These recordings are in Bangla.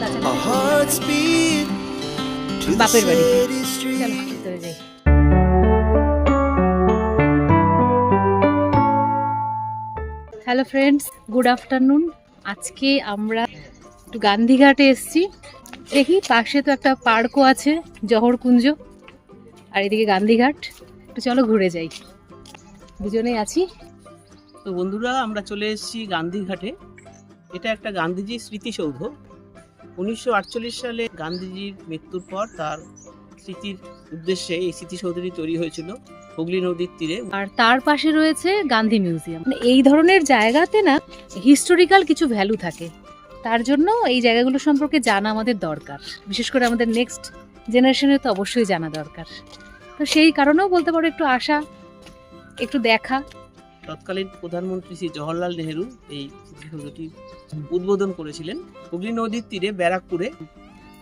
কাছাকাছি বাপের বাড়ি। চলো ভিতরে যাই। হ্যালো ফ্রেন্ডস গুড আফটারনুন আজকে আমরা একটু গান্ধীঘাটে এসেছি। দেখি পাশে তো একটা পার্কও আছে জহরকুঞ্জ আর এদিকে গান্ধীঘাট। একটু চলো ঘুরে যাই। দুজনেই আছি। তো বন্ধুরা আমরা চলে এসেছি গান্ধীঘাটে। এটা একটা গান্ধীজির স্মৃতিসৌধ। উনিশশো আটচল্লিশ সালে গান্ধীজির মৃত্যুর পর তার স্মৃতির উদ্দেশ্যে এই স্মৃতিসৌধটি তৈরি হয়েছিল হুগলি নদীর তীরে। আর তার পাশে রয়েছে গান্ধী মিউজিয়াম। মানে এই ধরনের জায়গাতে না হিস্টোরিক্যাল কিছু ভ্যালু থাকে। তার জন্য এই জায়গাগুলো সম্পর্কে জানা আমাদের দরকার। বিশেষ করে আমাদের নেক্সট জেনারেশনের তো অবশ্যই জানা দরকার। তো সেই কারণেও বলতে পারো একটু আশা, একটু দেখা। তৎকালীন প্রধানমন্ত্রী শ্রী জওহরলাল নেহেরু এই স্মৃতিসৌধটি উদ্বোধন করেছিলেন। হুগলি নদীর তীরে ব্যারাকপুরে।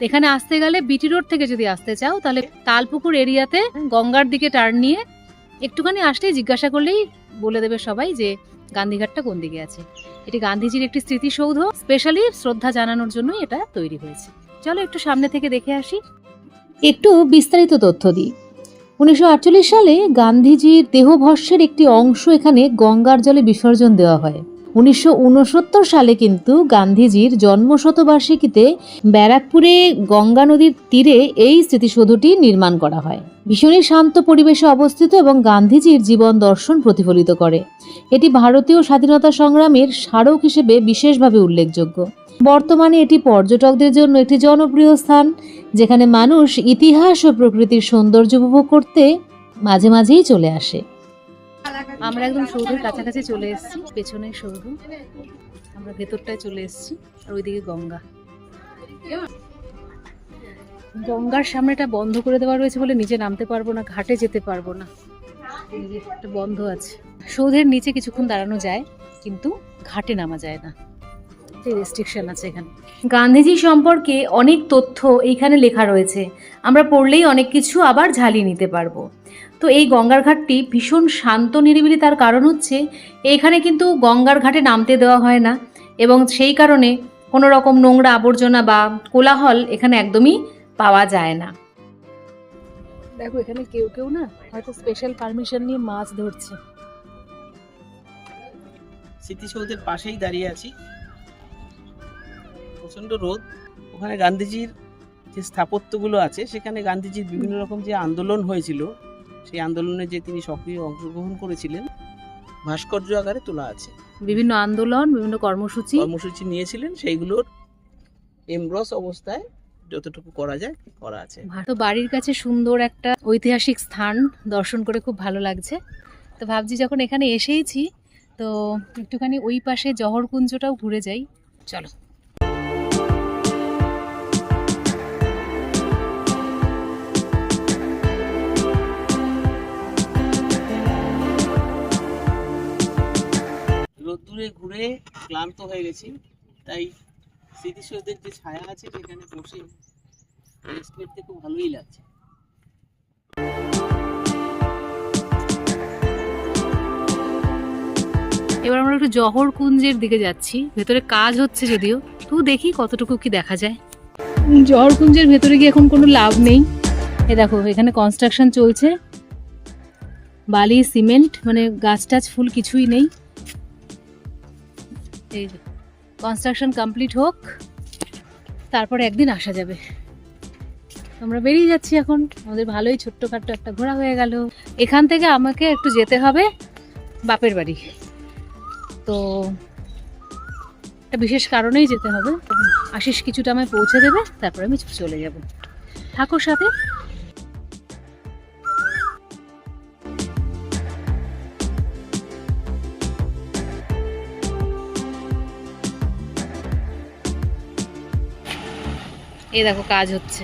এখানে আসতে গেলে বিটি রোড থেকে যদি আসতে চাও তাহলে তালপুকুর এরিয়াতে গঙ্গার দিকে টার্ন নিয়ে একটুখানি আসলেই জিজ্ঞাসা করলেই বলে দেবে সবাই যে গান্ধীঘাটটা কোন দিকে আছে। এটি গান্ধীজির একটি স্মৃতিসৌধ। স্পেশালি শ্রদ্ধা জানানোর জন্যই এটা তৈরি হয়েছে। চলো একটু সামনে থেকে দেখে আসি। একটু বিস্তারিত তথ্য দিই। উনিশশো আটচল্লিশ সালে গান্ধীজির দেহভস্যের একটি অংশ এখানে গঙ্গার জলে বিসর্জন দেওয়া হয়। উনিশশো উনসত্তর সালে কিন্তু গান্ধীজির জন্মশতবার্ষিকীতে ব্যারাকপুরে গঙ্গা নদীর তীরে এই স্মৃতিসৌধটি নির্মাণ করা হয়। ভীষণই শান্ত পরিবেশে অবস্থিত এবং গান্ধীজির জীবন দর্শন প্রতিফলিত করে। এটি ভারতীয় স্বাধীনতা সংগ্রামের স্মারক হিসেবে বিশেষভাবে উল্লেখযোগ্য। বর্তমানে এটি পর্যটকদের জন্য একটি জনপ্রিয় স্থান, যেখানে মানুষ ইতিহাস ও প্রকৃতির সৌন্দর্য উপভোগ করতে মাঝে মাঝেই চলে আসে। আমরা একদম সৌধের কাছাকাছি চলে এসেছি, পেছনে সৌধ আমরা ভেতরটায় চলে এসেছি আর ওইদিকে গঙ্গা। গঙ্গার সামনেটা বন্ধ করে দেওয়া রয়েছে বলে নিচে নামতে পারব না, ঘাটে যেতে পারব না। বন্ধ আছে। সৌধের নিচে কিছুক্ষণ দাঁড়ানো যায়, কিন্তু ঘাটে নামা যায় না। রেস্ট্রিকশন আছে এখানে। গান্ধীজি সম্পর্কে অনেক তথ্য এইখানে লেখা রয়েছে। আমরা পড়লেই অনেক কিছু আবার ঝালিয়ে নিতে পারব। তো এই গঙ্গার ঘাটটি ভীষণ শান্ত নিরিবিলি তার কারণ হচ্ছে এখানে কিন্তু গঙ্গার ঘাটে নামতে দেওয়া হয় না এবং সেই কারণে কোনো রকম নোংরা আবর্জনা বা কোলাহল এখানে একদমই পাওয়া যায় না। দেখো এখানে কেউ কেউ না হয়তো স্পেশাল পারমিশন নিয়ে মাছ ধরছে। স্মৃতিসৌধের পাশেই দাঁড়িয়ে আছি। প্রচণ্ড রোদ। ওখানে গান্ধীজির যে স্থাপত্যগুলো আছে সেখানে গান্ধীজির বিভিন্ন রকম যে আন্দোলন হয়েছিল সেই আন্দোলনে যে তিনি সক্রিয় অংশগ্রহণ করেছিলেন ভাস্কর্য আকারে তোলা আছে। বিভিন্ন আন্দোলন বিভিন্ন কর্মসূচি। কর্মসূচি নিয়েছিলেন সেইগুলোর এমব্রস অবস্থায় যতটুকু করা যায় করা আছে। তো বাড়ির কাছে সুন্দর একটা ঐতিহাসিক স্থান দর্শন করে খুব ভালো লাগছে। তো ভাবছি যখন এখানে এসেইছি তো একটুখানি ওই পাশে জহরকুঞ্জটাও ঘুরে যাই। চলো। রোদ্দুরে ঘুরে ক্লান্ত হয়ে গেছি। তাই স্মৃতিসৌধের যে ছায়া আছে সেখানে বসে রেস্ট করতে খুব ভালোই লাগছে। এবার আমরা একটু জহরকুঞ্জের দিকে যাচ্ছি। ভেতরে কাজ হচ্ছে যদিও। তো দেখি কতটুকু কি দেখা যায়। জহরকুঞ্জের ভেতরে গিয়ে এখন কোনো লাভ নেই। এ দেখো, এখানে কনস্ট্রাকশন চলছে। বালি সিমেন্ট মানে গাছ টাছ, ফুল কিছুই নেই। এই কনস্ট্রাকশন কমপ্লিট হোক, তারপরে একদিন আসা যাবে। আমরা বেরিয়ে যাচ্ছি এখন। আমাদের ভালোই ছোট্টখাট্ট একটা ঘোরা হয়ে গেল। এখান থেকে আমাকে একটু যেতে হবে বাপের বাড়ি। তো একটা বিশেষ কারণেই যেতে হবে। আশিস কিছুটা আমায় পৌঁছে দেবে, তারপরে আমি চলে যাব। থাকো সাথে। এই দেখো কাজ হচ্ছে।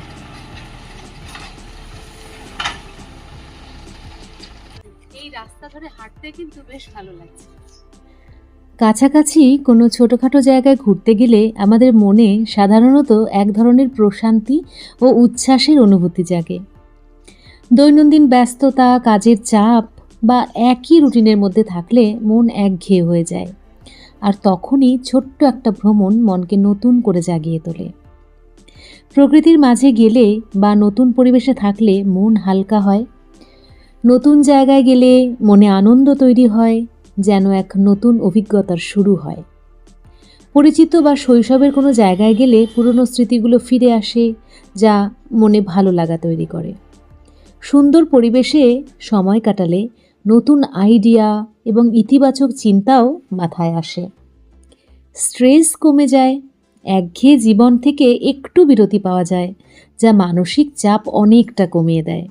এই রাস্তা ধরে হাঁটতে কিন্তু বেশ ভালো লাগছে। কাছাকাছি কোনো ছোটোখাটো জায়গায় ঘুরতে গেলে আমাদের মনে সাধারণত এক ধরনের প্রশান্তি ও উচ্ছ্বাসের অনুভূতি জাগে। দৈনন্দিন ব্যস্ততা কাজের চাপ বা একই রুটিনের মধ্যে থাকলে মন একঘেয়ে হয়ে যায়। আর তখনই ছোট্ট একটা ভ্রমণ মনকে নতুন করে জাগিয়ে তোলে। প্রকৃতির মাঝে গেলে বা নতুন পরিবেশে থাকলে মন হালকা হয়। নতুন জায়গায় গেলে মনে আনন্দ তৈরি হয়, যেন এক নতুন অভিজ্ঞতার শুরু হয়। পরিচিত বা শৈশবের কোনো জায়গায় গেলে পুরনো স্মৃতিগুলো ফিরে আসে, যা মনে ভালো লাগা তৈরি করে। সুন্দর পরিবেশে সময় কাটালে নতুন আইডিয়া এবং ইতিবাচক চিন্তাও মাথায় আসে। স্ট্রেস কমে যায় একঘেয়ে জীবন থেকে একটু বিরতি পাওয়া যায়, যা মানসিক চাপ অনেকটা কমিয়ে দেয়।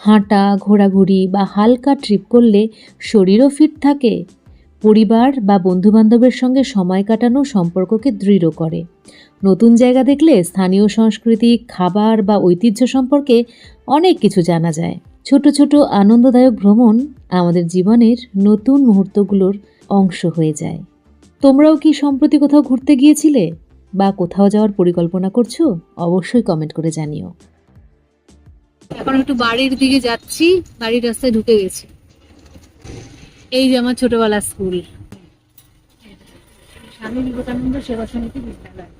হাঁটা, ঘোরাঘুরি বা হালকা ট্রিপ করলে শরীরও ফিট থাকে, পরিবার বা বন্ধুবান্ধবের সঙ্গে সময় কাটানো সম্পর্ককে দৃঢ় করে। নতুন জায়গা দেখলে স্থানীয় সংস্কৃতি, খাবার বা ঐতিহ্য সম্পর্কে অনেক কিছু জানা যায়। ছোট ছোট আনন্দদায়ক ভ্রমণ আমাদের জীবনের নতুন মুহূর্তগুলোর অংশ হয়ে যায়। তোমরাও কি সম্প্রতি কোথাও ঘুরতে গিয়েছিলে? বা কোথাও যাওয়ার পরিকল্পনা করছ? অবশ্যই কমেন্ট করে জানিও। এখন একটু বাড়ির দিকে যাচ্ছি বাড়ির রাস্তায় ঢুকে গেছি। এই যে আমার ছোটবেলার স্কুল। স্বামী বিবেকানন্দ সেবা সমিতি বিদ্যালয়।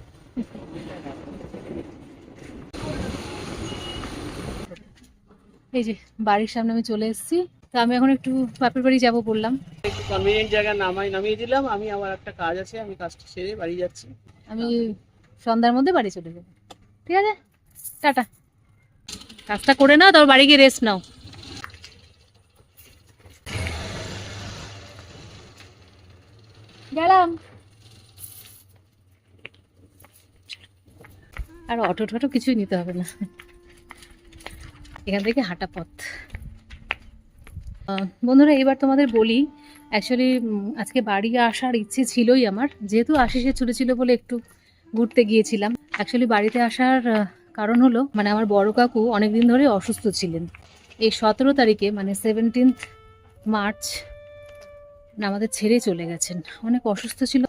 এই যে বাড়ির সামনে আমি চলে এসেছি। তো আমি এখন একটু বাপের বাড়ি যাব বললাম। একটু কনভিনিয়েন্ট জায়গায় নামাই নামিয়ে দিলাম। আমি আমার একটা কাজ আছে আমি কাজটা সেরে বাড়ি যাচ্ছি। আমি সন্ধ্যার মধ্যে বাড়ি চলে যাব। ঠিক আছে? টাটা। কাজটা করে নাও তারপর বাড়ি গিয়ে রেস্ট নাও। গেলাম। আর অটো টটো কিছুই নিতে হবে না। এখান থেকে হাঁটা পথ। বন্ধুরা, এবার তোমাদের বলি অ্যাকচুয়ালি আজকে বাড়ি আসার ইচ্ছে ছিলই আমার। যেহেতু আশিসে ছুটি ছিল বলে একটু ঘুরতে গিয়েছিলাম অ্যাকচুয়ালি বাড়িতে আসার কারণ হলো মানে আমার বড় কাকু অনেক দিন ধরে অসুস্থ ছিলেন। এই সতেরো তারিখে মানে সেভেন্টিন্থ মার্চ, আমাদের ছেড়ে চলে গেছেন। অনেক অসুস্থ ছিল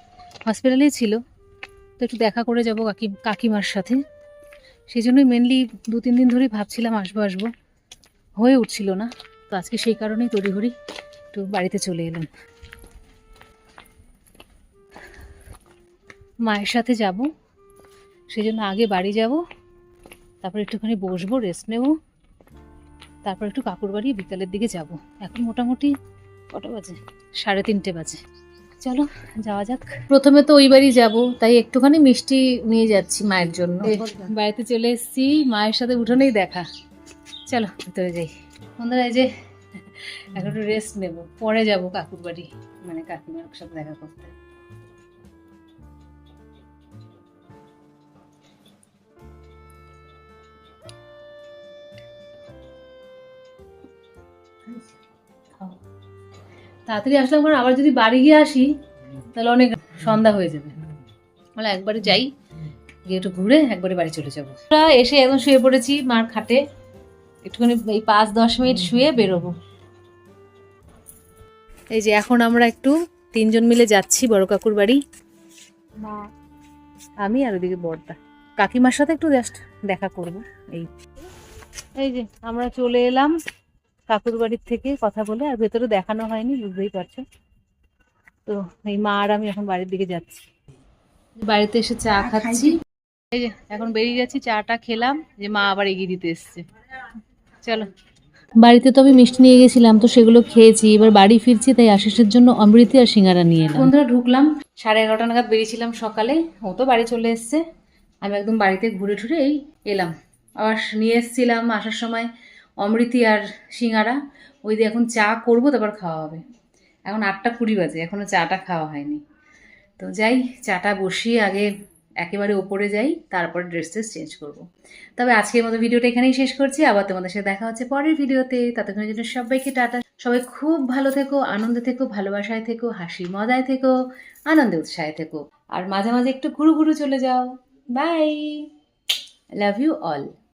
হসপিটালেই ছিল। তো একটু দেখা করে যাব কাকি, কাকিমার সাথে। সেই জন্যই মেনলি দু তিন দিন ধরেই ভাবছিলাম আসব আসব। হয়ে উঠছিল না। তো আজকে সেই কারণেই তড়িঘড়ি একটু বাড়িতে চলে এলাম। মায়ের সাথে যাব সেই জন্য আগে বাড়ি যাব তারপর একটুখানি বসবো রেস্ট নেব তারপর একটু কাকুর বাড়ি বিকালের দিকে যাব। এখন মোটামুটি কটা বাজে? সাড়ে তিনটে বাজে। চলো যাওয়া যাক। প্রথমে তো ওই বাড়ি যাব তাই একটুখানি মিষ্টি নিয়ে যাচ্ছি মায়ের জন্য। বাড়িতে চলে এসেছি মায়ের সাথে উঠোনেই দেখা। চলো ভিতরে যাই। বন্ধুরা, এই যে এখন একটু রেস্ট নেব। পরে যাব কাকুর বাড়ি মানে কাকিমার সাথে দেখা করতে। তাড়াতাড়ি আসলাম, কারণ আবার যদি বাড়ি গিয়ে আসি, তাহলে অনেক সন্ধ্যা হয়ে যাবে। মানে একবারে যাই, গিয়ে একটু ঘুরে একবারে বাড়ি চলে যাব। আমরা এসে এখন শুয়ে পড়েছি মার খাটে। একটুখানি এই পাঁচ দশ মিনিট শুয়ে বেরোবো। এই যে এখন আমরা একটু তিনজন মিলে যাচ্ছি বড় কাকুর বাড়ি। মা। আমি আর ওদিকে বড়দা। কাকিমার সাথে একটু জাস্ট দেখা করব এই। এই যে আমরা চলে এলাম কাকুর বাড়ির থেকে কথা বলে আর ভেতরে দেখানো হয়নি বুঝতেই পারছ। তো এই মা আর আমি এখন বাড়ির দিকে যাচ্ছি। বাড়িতে এসে চা খাচ্ছি। এই যে এখন বেরিয়ে যাচ্ছি চাটা খেলাম যে মা আবার এগিয়ে দিতে এসছে। চলো। বাড়িতে তো আমি মিষ্টি নিয়ে গেছিলাম তো সেগুলো খেয়েছি। এবার বাড়ি ফিরছি তাই আশিসের জন্য অমৃতি আর সিঙ্গারা নিয়ে এলাম। বন্ধুরা ঢুকলাম। সাড়ে এগারোটা নাগাদ বেরিয়েছিলাম সকালে। ও তো বাড়ি চলে এসছে। আমি একদম বাড়িতে ঘুরে ঠুরে এই এলাম। আবার নিয়ে এসেছিলাম আসার সময় অমৃতি আর সিঙ্গারা। ওই দিয়ে এখন চা করব তারপর খাওয়া হবে। এখন আটটা কুড়ি বাজে এখনও চাটা খাওয়া হয়নি। তো যাই চাটা বসিয়ে আগে একেবারে ওপরে যাই, তারপরে ড্রেস ট্রেস চেঞ্জ করব। তবে আজকের মতো ভিডিওটা এখানেই শেষ করছি, আবার তোমাদের সাথে দেখা হচ্ছে পরের ভিডিওতে। ততক্ষণের জন্য সবাইকে টাটা। সবাই খুব ভালো থেকো, আনন্দে থেকো, ভালোবাসায় থেকো হাসি মজায় থেকো, আনন্দে উৎসাহে থেকো। আর মাঝে মাঝে একটু ঘুরু ঘুরু চলে যাও। By love you all